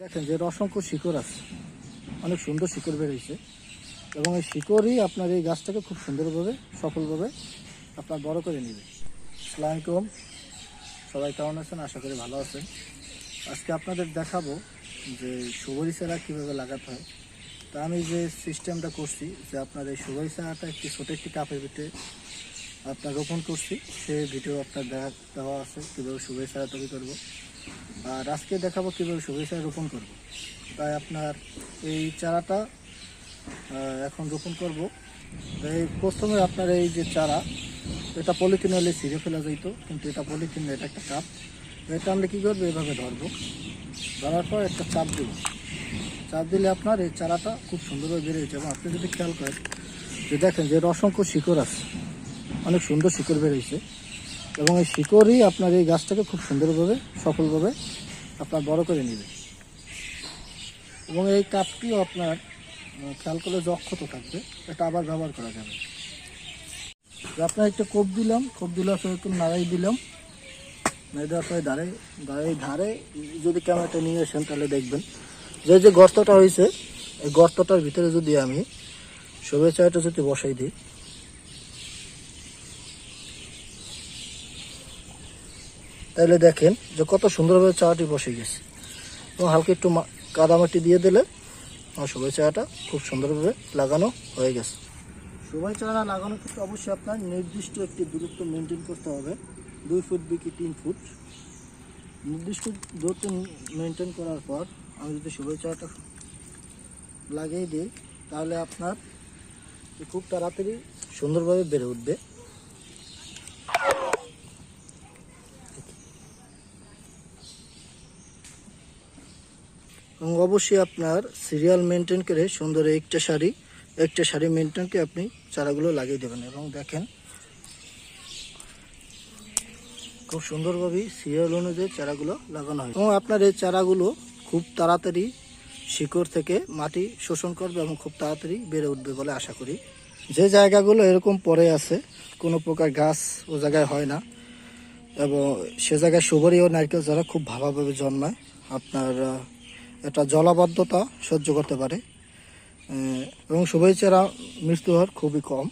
দেখেন যে অসংখ্য শিকড় আছে। অনেক সুন্দর শিকড় বেরিয়েছে এবং এই শিকড়ই আপনার এই গাছটাকে খুব সুন্দরভাবে, সফলভাবে আপনার বড় করে নেবে। আসসালামাইকুম সবাই কেমন আছেন? আশা করি ভালো আছেন। আজকে আপনাদের দেখাবো যে সুবরি চারা কীভাবে লাগাতে হয়। তা আমি যে সিস্টেমটা করছি, যে আপনার এই সুবরি চারাটা একটি ছোট একটি কাপের ভিতরে আপনার রোপণ করছি। সে ভিডিও আপনার দেখা দেওয়া আছে, কীভাবে সুবরি চারা তৈরি করব। আর আজকে দেখাবো কীভাবে সুবরি রোপণ করব। তাই আপনার এই চারাটা এখন রোপণ করব। এই প্রথমে আপনার এই যে চারা, এটা পলিথিন হলে ছিঁড়ে ফেলা যাইতো, কিন্তু এটা পলিথিন, এটা একটা কাপ এটা আমরা কী করব? এভাবে ধরবো। ধরার পর একটা চাপ দেবো। চাপ দিলে আপনার এই চারাটা খুব সুন্দরভাবে বেড়ে যাবে। এবং আপনি যদি খেয়াল করেন, যে দেখেন যে অসংখ্য শিকড় আছে। অনেক সুন্দর শিকড় বেরিয়েছে। এবং এই শিকড়ই আপনার এই গাছটাকে খুব সুন্দরভাবে, সফলভাবে আপনার বড় করে নেবে। এবং এই কাপটিও আপনার খেয়াল করলে অক্ষত থাকবে, এটা আবার ব্যবহার করা যাবে। আপনার একটা কোপ দিলাম, কোপ দিলে একটু নাড়াই দিলাম। নাড়াই দেওয়ার পরে ধারে ধারে ধারে, যদি ক্যামেরাটা নিয়ে আসেন তাহলে দেখবেন। যে যে গর্তটা হয়েছে, এই গর্তটার ভিতরে যদি আমি চায়টা যদি বসাই দিই তাহলে দেখেন যে কত সুন্দরভাবে চাটি বসে গেছে। এবং হালকা একটু কাদামাটি দিয়ে দিলে আমার সবাই চারাটা খুব সুন্দরভাবে লাগানো হয়ে গেছে। সবাই চারা লাগানোর ক্ষেত্রে অবশ্যই আপনার নির্দিষ্ট একটি দূরত্ব মেনটেন করতে হবে। দুই ফুট বিকি তিন ফুট। নির্দিষ্ট দূরত্ব মেনটেন করার পর আমি যদি সবাই চারাটা লাগিয়ে দিই, তাহলে আপনার খুব তাড়াতাড়ি সুন্দরভাবে বেড়ে উঠবে। এবং অবশ্যই আপনার সিরিয়াল মেনটেন করে সুন্দর একটা শাড়ি একটা শাড়ি মেনটেন করে আপনি চারাগুলো লাগিয়ে দেবেন এবং দেখেন, খুব সুন্দরভাবে সিরিয়াল অনুযায়ী চারাগুলো লাগানো হয়। এবং আপনার এই চারাগুলো খুব তাড়াতাড়ি শিকড় থেকে মাটি শোষণ করবে এবং খুব তাড়াতাড়ি বেড়ে উঠবে বলে আশা করি। যে জায়গাগুলো এরকম পরে আছে, কোনো প্রকার গাছ ও জায়গায় হয় না। এবং সে জায়গায় সুপারি ও নারকেল চারা খুব ভালোভাবে জন্মায়। আপনার এটা জলাবদ্ধতা সহ্য করতে পারে। এবং শুভেচ্ছারা মৃত্যু হওয়ার খুবই কম।